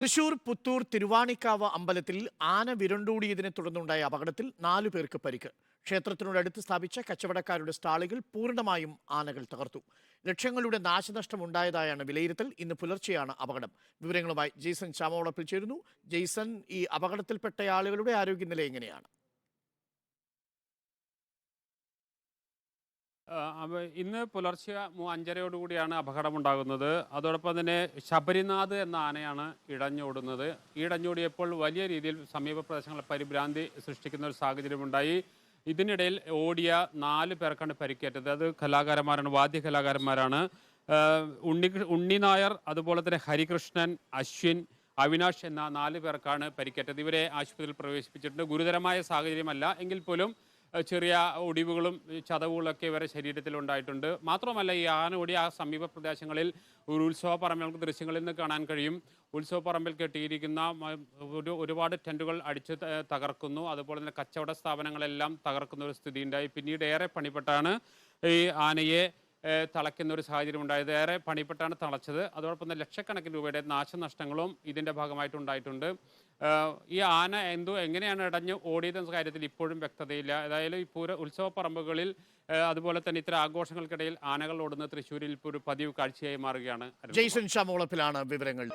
തൃശൂർ പുത്തൂർ തിരുവാണിക്കാവ് അമ്പലത്തിൽ ആന വിരണ്ടൂടിയതിനെ തുടർന്നുണ്ടായ അപകടത്തിൽ നാലു പേർക്ക് പരിക്ക്. ക്ഷേത്രത്തിനോടടുത്ത് സ്ഥാപിച്ച കച്ചവടക്കാരുടെ സ്റ്റാളുകൾ പൂർണമായും ആനകൾ തകർത്തു. ലക്ഷങ്ങളുടെ നാശനഷ്ടം ഉണ്ടായതായാണ് വിലയിരുത്തൽ. ഇന്ന് പുലർച്ചെയാണ് അപകടം. വിവരങ്ങളുമായി ജെയ്സൺ ചാമോളപ്പിൽ ചേരുന്നു. ജെയ്സൺ ഈ അപകടത്തിൽപ്പെട്ട ആളുകളുടെ ആരോഗ്യനില എങ്ങനെയാണ്? ഇന്ന് പുലർച്ചെ അഞ്ചരയോടുകൂടിയാണ് അപകടമുണ്ടാകുന്നത്. അതോടൊപ്പം തന്നെ ശബരിനാഥ് എന്ന ആനയാണ് ഇടഞ്ഞോടുന്നത്. ഈ ഇടഞ്ഞോടിയപ്പോൾ വലിയ രീതിയിൽ സമീപ പ്രദേശങ്ങളിൽ പരിഭ്രാന്തി സൃഷ്ടിക്കുന്ന ഒരു സാഹചര്യമുണ്ടായി. ഇതിനിടയിൽ ഓടിയ നാല് പേർക്കാണ് പരിക്കേറ്റത്. അത് കലാകാരന്മാരാണ് വാദ്യ കലാകാരന്മാരാണ്. ഉണ്ണി ഉണ്ണി നായർ അതുപോലെ തന്നെ ഹരികൃഷ്ണൻ അശ്വിൻ അവിനാഷ് എന്ന നാല് പേർക്കാണ് പരിക്കേറ്റത്. ഇവരെ ആശുപത്രിയിൽ പ്രവേശിപ്പിച്ചിട്ടുണ്ട്. ഗുരുതരമായ സാഹചര്യമല്ല. എങ്കിൽ പോലും ചെറിയ ഒടിവുകളും ചതവുകളൊക്കെ ഇവരെ ശരീരത്തിൽ ഉണ്ടായിട്ടുണ്ട് മാത്രമല്ല ഈ ആനോടി ആ സമീപ പ്രദേശങ്ങളിൽ ഒരു ഉത്സവ നമുക്ക് ദൃശ്യങ്ങളിൽ നിന്ന് കാണാൻ കഴിയും. ഉത്സവ പറമ്പിൽ കെട്ടിയിരിക്കുന്ന ഒരു ഒരുപാട് ടെന്റുകൾ അടിച്ച് തകർക്കുന്നു. അതുപോലെ തന്നെ കച്ചവട സ്ഥാപനങ്ങളെല്ലാം തകർക്കുന്ന ഒരു സ്ഥിതി ഉണ്ടായി പിന്നീട് ഏറെ പണിപ്പെട്ടാണ് ഈ ആനയെ തളയ്ക്കുന്ന ഒരു സാഹചര്യം ഉണ്ടായത്. ഏറെ പണിപ്പെട്ടാണ് തളച്ചത്. അതോടൊപ്പം തന്നെ ലക്ഷക്കണക്കിന് രൂപയുടെ നാശനഷ്ടങ്ങളും ഇതിന്റെ ഭാഗമായിട്ടുണ്ടായിട്ടുണ്ട് ഈ ആന എന്തോ എങ്ങനെയാണ് ഇടഞ്ഞ് ഓടിയതെന്ന കാര്യത്തിൽ ഇപ്പോഴും വ്യക്തതയില്ല ഏതായാലും ഈ പൂര ഉത്സവ പറമ്പുകളിൽ അതുപോലെ തന്നെ ഇത്തരം ആഘോഷങ്ങൾക്കിടയിൽ ആനകൾ ഓടുന്ന തൃശ്ശൂരിൽ ഇപ്പോൾ ഒരു പതിവ് കാഴ്ചയായി മാറുകയാണ്. ജെയ്സൺ ചാമോളപ്പിലാണ് വിവരങ്ങൾ